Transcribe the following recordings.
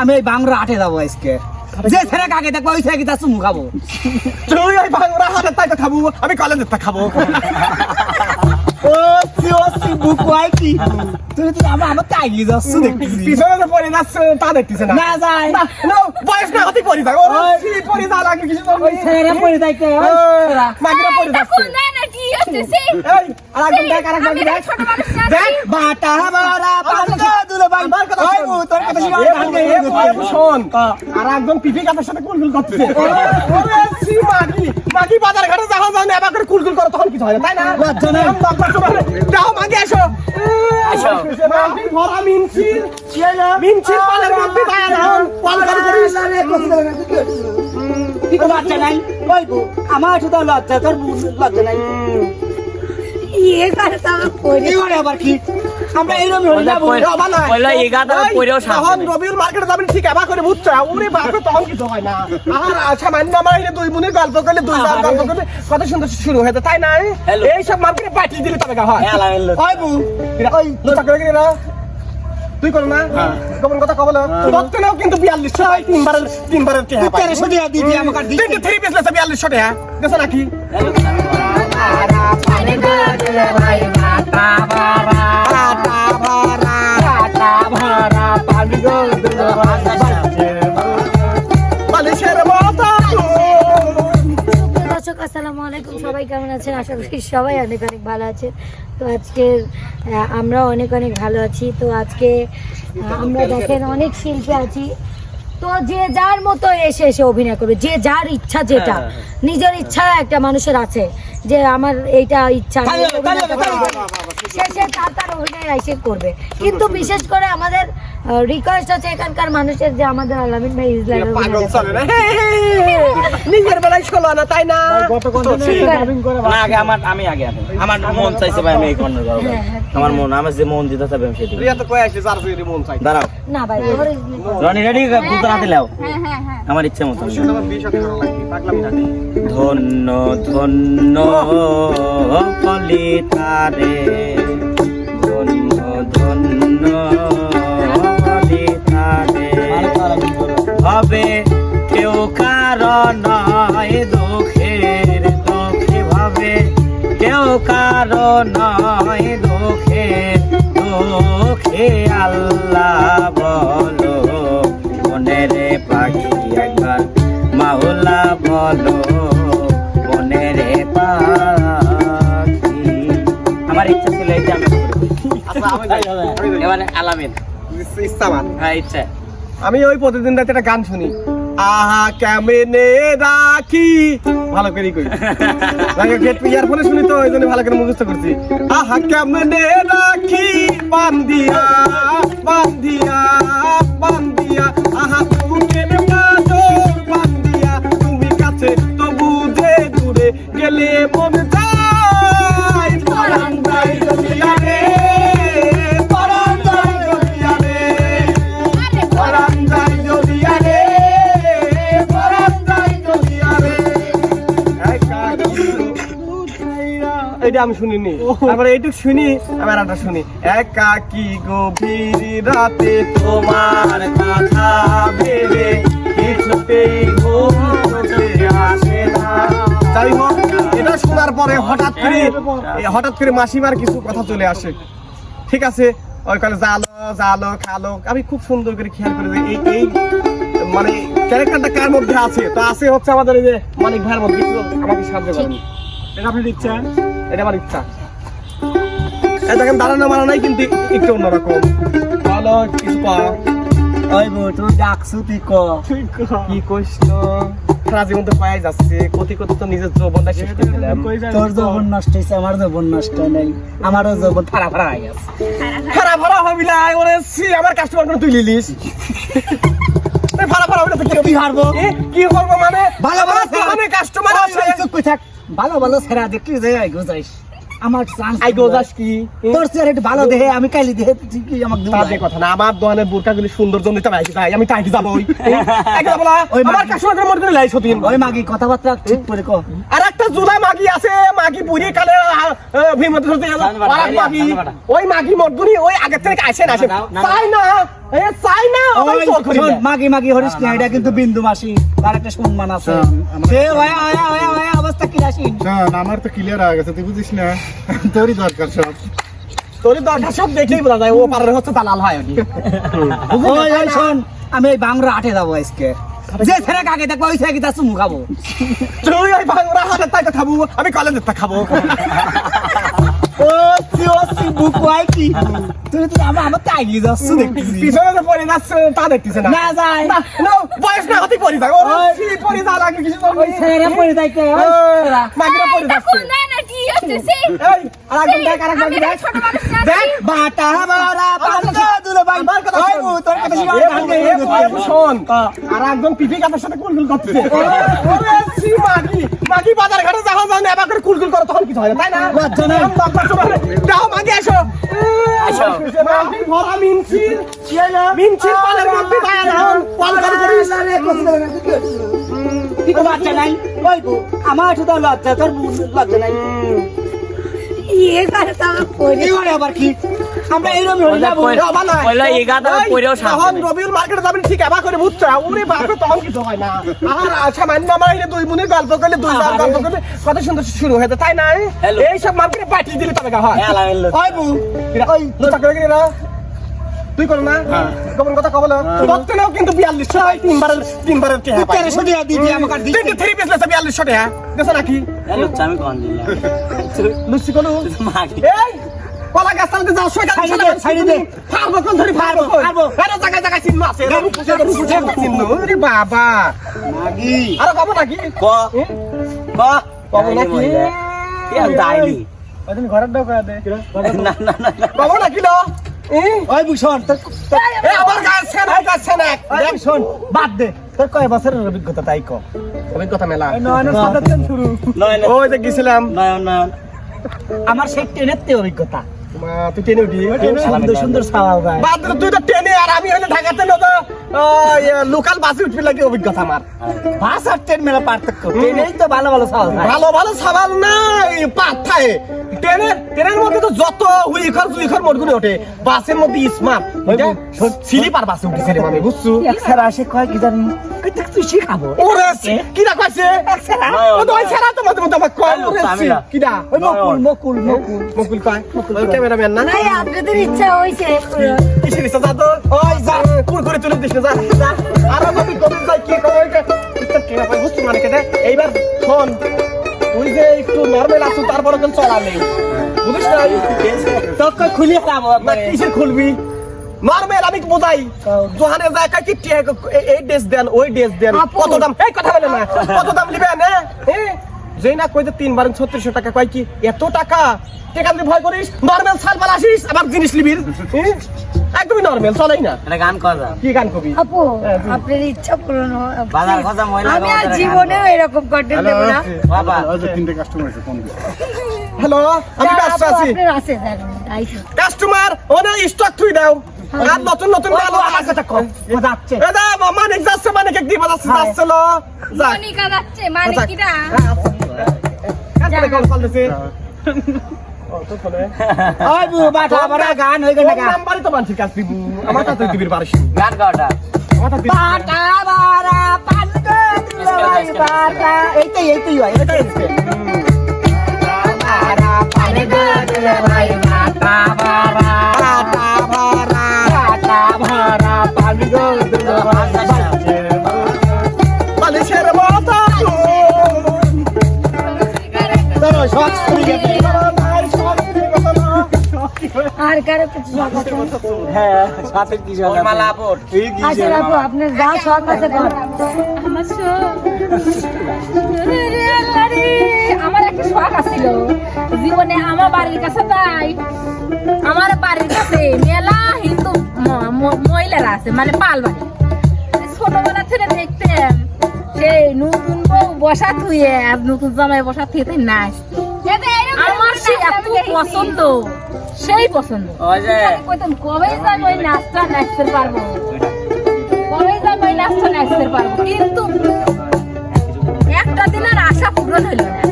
আমি এই বাংলা আটে যাব আজকে। যে ছেলে কাকে দেখব ওই ছেলে কি চুমু খাব? তুই ওই ভাঙরা হাতে তাইতে খাব আমি কলেজে তা খাব। তুই তো আমার আমার যাচ্ছ দেখতেছি। পিছনে যে পড়ে যাচ্ছে তা দেখতেছে না। না যায়। না, না, বয়স না হতে পড়ে যায় ও যা লাগে কিছু মাগিরা যাচ্ছে। হ্যাঁ। আর একজন পিপি কাপের সাথে কুলকুল মাগি বাজার ঘাটে যখন যাও না করে কুলকুল করো তখন কিছু হয় না তাই না লজ্জা নেই। আমি লজ্জা তোমার। যাও মাগি আসো আসো। মাগি ভরা পালের মধ্যে দাঁড়া রাখুন পাল করে করিস লজ্জা নাই। আমার শুধু লজ্জা তোর লজ্জা হয়ে হয় দুই বোনের গল্প করলে দুই গল্প করলে কত সুন্দর শুরু হয়েছে তাই না? Hello. এই সব মার্কেটে পাঠিয়ে দিলে তবে হয়। তুই করো না। গোপন কথা কবল। বলতে নাও কিন্তু বিয়াল্লিশশো। তিনবার তিনবার তেরোশো টাকা দিবি আমাকে দিবি তিনটে থ্রি পিস লেছে বিয়াল্লিশশো টাকা গেছে নাকি? ভাড়া পানি পানি সবাই কেমন আছেন? আশা করি সবাই অনেক অনেক ভালো আছে তো আজকে আমরা অনেক অনেক ভালো আছি। তো আজকে আমরা দেখেন অনেক শিল্পী আছি। তো যে যার মতো এসে এসে অভিনয় করবে যে যার ইচ্ছা যেটা নিজের ইচ্ছা একটা মানুষের আছে যে আমার এইটা ইচ্ছা। সে সে তার তার অভিনয় এসে করবে। কিন্তু বিশেষ করে আমাদের রিকোয়েস্ট আছে এখানকার মানুষের যে আমাদের আলামিন ভাই ইসলামের পাগল চলে না? নিজের বেলায় আনা তাই না? না আগে আমার আমি আগে আগে। আমার মন চাইছে ভাই আমি এই কর্নার করব হ্যাঁ, হ্যাঁ। আমার মন আমার যে মন দিতে চাবে আমি সেটা রিয়া তো কয়ে আসছে যার মন চাই দাঁড়াও। না ভাই রনি রেডি হ্যাঁ হ্যাঁ হ্যাঁ আমার ইচ্ছে মতো। না। ধন্য ধন্য কলিতারে এবারে আলামিন। ইচ্ছা হ্যাঁ ইচ্ছা। আমি ওই প্রতিদিন রাতে একটা গান শুনি। আহা কেমনে রাখি? ভালো করে কই। লাগে গেট ইয়ারফোনে শুনি তো ওই জন্য ভালো করে মুখস্থ করছি। আহা কেমনে রাখি? বান্দিয়া বান্দিয়া বান্দিয়া আহা তুমি বুকের কাজর বান্দিয়া তুমি কাছে তো বুঝে দূরে গেলে মন যায়। এইটা আমি শুনিনি। তারপরে এইটুক শুনি আমি আর একটা শুনি। একাকি গভীর রাতে তোমার কথা ভেবে কিছুতেই ঘুম আসে না। যাই হোক এটা শোনার পরে হঠাৎ করে হঠাৎ করে মাসিমার কিছু কথা চলে আসে। ঠিক আছে? ওই কালে জালো জালো খালো আমি খুব সুন্দর করে খেয়াল করে। এই এই মানে ক্যারেক্টারটা কার মধ্যে আছে? তো আছে হচ্ছে আমাদের এই যে মানিক ভাইয়ের মধ্যে। আমাকে সাহায্য করেন। এটা ইচ্ছা এটা আমার ইচ্ছা। দেখেন দাঁড়ানো মারা নাই কিন্তু একটু অন্যরকম। ভালো কিছু ওই তুই ডাকছু তুই ক। কি কইছিল সারা জীবন তো পায়ে যাচ্ছে। কতি কতি তো নিজের যৌবনটা শেষ করে দিলাম। তোর যৌবন নষ্ট হয়েছে আমার যৌবন নষ্ট আমারও যৌবন ফাড়া ফাড়া হয়ে গেছে। খারাপ ভাড়া হবি না ওরে সি আমার কাস্টমার করে তুই লিলিস তো কি হারবো। কি করব মানে? ভালো মানে কাস্টমার থাক। ভালো ভালো ছেড়া দেখলি যে গুজাইস আমার চান্স আই গো যাস কি? তোর চেয়ার একটু ভালো দেহে আমি কাইলি দেহে তুই কি আমাকে দিবি তাদের কথা না আমার দোকানের বোরকাগুলি সুন্দর জন্য তো ভাই তাই আমি তাইকে যাব ওই। তাইকে যাব না ওই আমার মাগি। কাস্টমার মন করে লাই সতীন। ওই মাগি কথাবার্তা ঠিক করে কো। আর একটা জুলাই মাগি আছে মাগি পুরি কালে ভীমত ধরতে গেল আর মাগি। ওই মাগি মর্দুনি ওই আগে থেকে আসেন আসেন না, না। মাগি মাগি হরিস না এটা কিন্তু বিন্দু মাসি তার একটা সম্মান আছে। সে ওয়া ওয়া ওয়া শোন আমার তো ক্লিয়ার হয়ে গেছে তুই বুঝিস না। তোরই দরকার সব। তোর দরকার সব দেখেই বোঝা যায় ও পারের হচ্ছে দালাল হয় ওটি ওই ওই শোন আমি এই বাংলা আটে যাব আজকে। যে ছেলে আগে দেখব ওই ছেলে তার চুমু খাব। তুই ওই ভাঙরা হাতে তাই তো খাব আমি কলেজের তা খাব। ও সি ও সি বুক ওয়াই কি তুই তুই আমার আমার তাগি যাচ্ছ দেখতেছি পিছনে যে পড়ে যাচ্ছে তা দেখতেছে না না যায় না, বয়স না হতে পড়ে যায় ও সি পড়ে যা লাগে কিছু তো পড়ে যাইতে ওই ছেলেরা। মাগিরা পড়ে যাচ্ছে না না কি হচ্ছে দেখ বাটা দুলো ভাই আমার কথা শোন। বউ, তোর কথা শুনে শোন আর পিপি সাথে কুলকুল করতেছে ওরে সি মাগি মাগি বাজার ঘাটে যাওয়া যায় না এবার করে কুলকুল করে তখন কিছু হয় না তাই না লজ্জা নেই। দরকার সময় মাগি ভরা পালের মধ্যে পাল করে করিস কি তো লজ্জা নাই। ওই আমার শুধু লজ্জা তোর লজ্জা কত সুন্দর শুরু হয়েছে তাই না? Hello. এই সব মার্কেটে পাঠিয়ে দিলে তবে হয়। তুই করো না। গোপন কথা কবল। দত্তনেও কিন্তু বিয়াল্লিশশো হয় তিনবারের তিনবারের কে হ্যাঁ তেরোশো টাকা দিবি আমাকে আর দিবি। তিনটে থ্রি পিস লেছে বিয়াল্লিশশো টাকা দেশে নাকি? হ্যালো আমি কোন দিলাম লুচি কোনো মাগি। এই কলা গাছ তালতে যাও সই গাছ ছাড়ি দে, ছাড়ি দে। ফারবো কোন ধরি ফারবো ফারবো। আরে জায়গায় জায়গায় চিহ্ন আছে। রূপসে রূপসে চিহ্ন আরে বাবা। মাগি। আরে কব নাকি? ক? ক? কব নাকি? কি আর দাইলি। ওদিন ঘরের ডাক দে। না না না না। কব নাকি লো? ওই আমার দেখ। শোন বাদ দে। তোর কয় বছরের অভিজ্ঞতা তাই কো? অভিজ্ঞতা মেলা। নয়নের সাথে শুরু। নয় নয় ওই যে গেছিলাম। নয় নয় আমার সেই ট্রেনের তে অভিজ্ঞতা। তুই টেনে উঠি সুন্দর সুন্দর সাওয়াল গায় বাদ তুই তো ট্রেনে আর আমি হলে ঢাকাতে না তো লোকাল বাসে উঠবি লাগে অভিজ্ঞতা আমার। বাস আর ট্রেন মেলা পার্থক্য। ট্রেনেই তো ভালো ভালো সাওয়াল ভালো ভালো সাবাল নাই পাথায়। ট্রেনের ট্রেনের মধ্যে তো যত হুইখর জুইখর মোটগুলো ওঠে বাসের মধ্যে স্মার্ট স্লিপার বাসে উঠেছে রে আমি বুঝছ? স্যার আসে কয় কি জানি তুই শিখাবো ওরে কি না কইছে? ও তো ওই ছেড়া তো মধ্যে মধ্যে আমার কয় ওরে তামিলা। কিডা ওই মকুল মকুল মকুল। মুকুল কয় ওই ক্যামেরাম্যান না? নাই আপনাদের ইচ্ছা হয়েছে কিসের ইচ্ছা? যা তো। ওই যা। কুর করে তুলে না, যা যা। আরও কবি কবি যাই কি কবে এটা কি না বুঝছ মানে কেটে এইবার শোন তুই যে একটু নরমাল আছো তারপরে তো চলা নেই বুঝিস না তোর কই খুলি খাব না কিসের খুলবি? নরমাল আমি বোঝাই। দোকানে যায় কয় কি টিয়া- এই- এই ড্রেস দেন ওই ড্রেস দেন। কত দাম? এই কথা বলে না। কত দাম নিবেন হ্যাঁ? হ্যাঁ? যেই না কই যে তিন বারেন ছত্রিশশো টাকা কয় কি? এত টাকা? টাকা দিয়ে ভয় করিস? নরমাল সাল পাল আসিস আবার জিনিস হ্যাঁ? একদমই নরমাল চলেই না। এটা গান করা কি গান কবি? আপু আপনার ইচ্ছা পূরণ। বাজার কথা মহিলা আমি আর জীবনেও এরকম কন্টেন্ট দেবো না। বাবা। ওই যে তিনটে কাস্টমার আছে ফোন হ্যালো আমি ব্যস্ত আছি। কাস্টমার ওনে স্টক তুই দাও। আর নতুন নতুন ওই মাল আমার কথা কম। ও যাচ্ছে। এ দা মানিক যাচ্ছে মানিক এক দিবা যাচ্ছে যাচ্ছে লো। মনিকা যাচ্ছে মানে। কিটা? কাস্টমার কল চলতেছে বাটা গান হয়ে গেল না নাম্বারই তো কাজ দিব। আমার কাছে দিবির পারিস। বাটা বারা বাটা। হয় বারা আমার বাড়ির কাছে মেলা হিন্দু মহিলারা আছে মানে পাল বাড়ি ছোটবেলা থেকে দেখতেন সেই নতুন বউ বসা থুয়ে আর নতুন জামাই বসা থুয়ে তাই নাচ আমার সেই এত পছন্দ। সেই পছন্দ। কবে যাই ওই নাচটা নাচতে পারব? কবে যাই ওই নাচটা নাচতে পারব? কিন্তু একটা দিনের আশা পূরণ হইল না।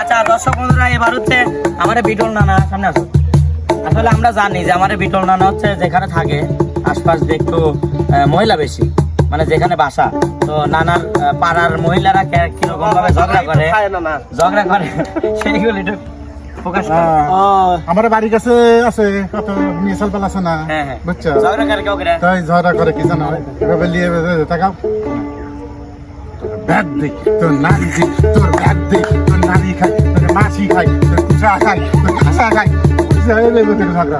আচ্ছা দর্শক বন্ধুরা এবার হচ্ছে আমার বিটল নানা সামনে আসো আসলে আমরা জানি যে আমার বিটল নানা হচ্ছে যেখানে থাকে আশপাশ দিয়ে একটু মহিলা বেশি মানে যেখানে বাসা। তো নানার পাড়ার মহিলারা কে- কীরকম ভাবে ঝগড়া করে? খায় না না ঝগড়া করে। সেইগুলো একটু। আমার বাড়ির কাছে আছে কত মিসাল আছে না? হ্যাঁ হ্যাঁ। বুঝছ? ঝগড়া করে কেউ তাই ঝগড়া করে কি জানো? এভাবে তাকাও। ব্যাগ দিক তোর নারী দিক তোর ব্যাগ দিক তোর নারী খাই তোর মাছি খাই তোর কুসা খাই তোর খাসা খাই ঝগড়া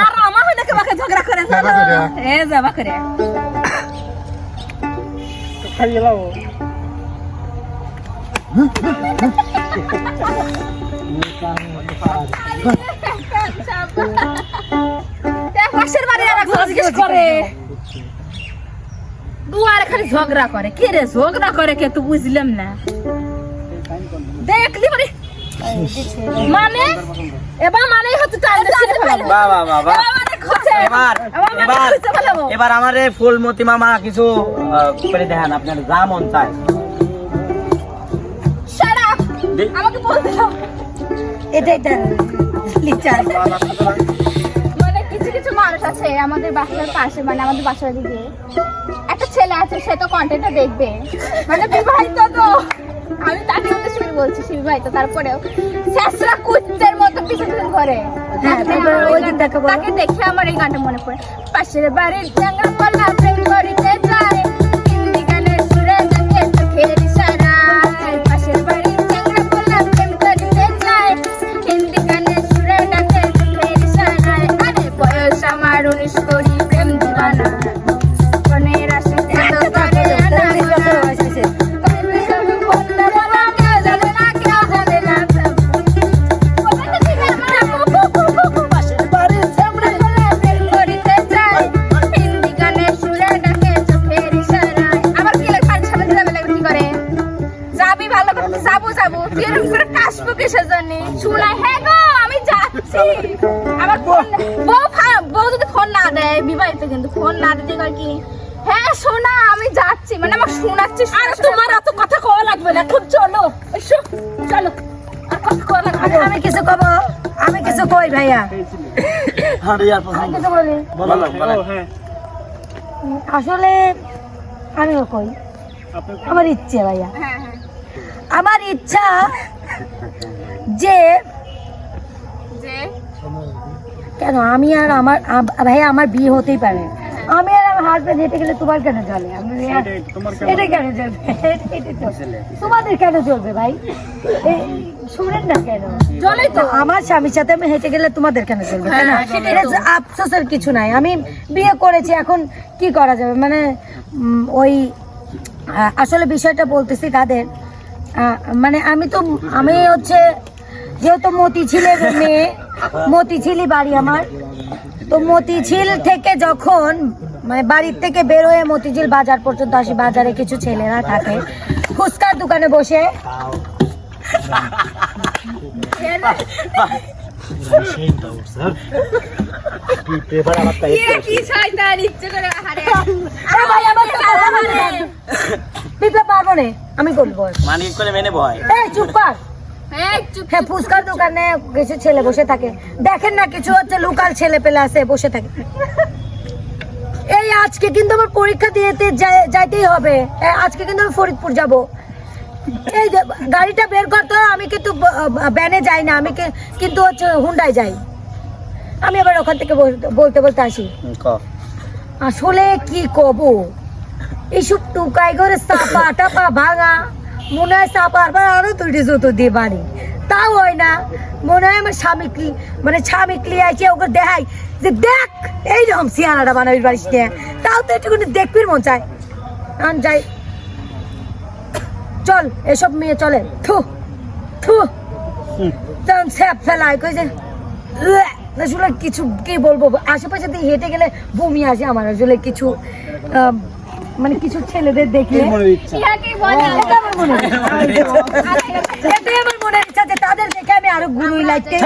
আর আমার বাকে এ যাবা পাশের আর জিজ্ঞেস করে দুয়ারে খালি ঝগড়া করে। কে রে ঝগড়া করে কে তো বুঝলাম না। দেখলি মানে মানে? এবার মানে হচ্ছে বাহ বাহ এবার এবার এবার মানে এবার ফেলাবো। ফুলমতি মামা কিছু করে দেখেন আপনার যা মন চায়। আমাকে বলতে। এটাই তার লিচার। মানে কিছু কিছু মানুষ আছে আমাদের বাসার পাশে মানে আমাদের বাসার দিকে। আছে সে তো কন্টেন্টটা দেখবে। মানে বিবাহিত তো। আমি তাকে মধ্যে শুনি বলছি সে বিবাহিত তারপরেও। শেষরা কুত্তের মতো পিছন পিছন করে। তাকে দেখে আমার এই গানটা মনে পড়ে। পাশের বাড়ির পাল্লা প্রেম করিতে বিবাহিত কিন্তু ফোন না দিতে কয় কি? হ্যাঁ শোনা আমি যাচ্ছি। মানে আমার শোনাচ্ছি আর তোমার এত কথা কওয়া লাগবে না। খুব চলো এসো চলো। আর কথা কওয়া লাগবে আমি কিছু কব? আমি কিছু কই ভাইয়া? আরে আর কিছু বলি বলো বলো হ্যাঁ। আসলে আমিও কই। আমার ইচ্ছে ভাইয়া। হ্যাঁ হ্যাঁ। আমার ইচ্ছা যে যে কেন? আমি আর আমার ভাইয়া আমার বিয়ে হতেই পারে। আমি আর আমার হাজব্যান্ড হেঁটে গেলে তোমার কেন চলে? এটা কেন চলবে তোমাদের কেন চলবে ভাই? শুনেন না কেন? চলে তো। আমার স্বামীর সাথে আমি হেঁটে গেলে তোমাদের কেন চলবে? তাই না হ্যাঁ, এটা। আফসোসের কিছু নাই। আমি বিয়ে করেছি এখন কি করা যাবে? মানে ওই আসলে বিষয়টা বলতেছি কাদের আহ, মানে আমি তো আমি হচ্ছে যেহেতু মতিঝিলের মেয়ে মতিঝিলই বাড়ি আমার। তো মতিঝিল থেকে যখন মানে বাড়ির থেকে বের হয়ে মতিঝিল বাজার পর্যন্ত আসি বাজারে কিছু ছেলেরা থাকে। ফুচকার দোকানে বসে। আমি করব। মানে মেনে ভয় চুপ কর। হ্যাঁ ফুচকার দোকানে কিছু ছেলে বসে থাকে। দেখেন না কিছু হচ্ছে লোকাল ছেলে পেলে আছে বসে থাকে। এই আজকে কিন্তু আমার পরীক্ষা দিতে যাইতেই হবে। আজকে কিন্তু আমি ফরিদপুর যাব। এই গাড়িটা বের করতে আমি কিন্তু ব্যানে যাই না আমি কি- কিন্তু হচ্ছে হুন্ডায় যাই। আমি আবার ওখান থেকে বল- বলতে বলতে আসি। আসলে কি কব? এইসব টুকাই করে চাপা টাপা ভাঙা। মনে হয় পর আরও দুইটি জুতো দিয়ে বাড়ি। তাও হয় না। মনে হয় আমার স্বামী মানে স্বামী ক্লি আছে, ওকে দেখাই। যে দেখ, এইরকম সিয়ানাটা বানাবি বাড়িস নিয়ে তাও তো একটুখানি দেখবির মন চায়। আন যাই। চল, এসব মেয়ে চলে। থু থু। তখন স্যাপ ফেলায় কই যে কিছু কি বলব? আশেপাশে দিয়ে হেঁটে গেলে বমি আসে আমার, আসলে কিছু মানে কিছু ছেলেদের দেখলে মনে হয় মনে ইচ্ছা। যে তাদের দেখে আমি আরও গুরুই লাগতে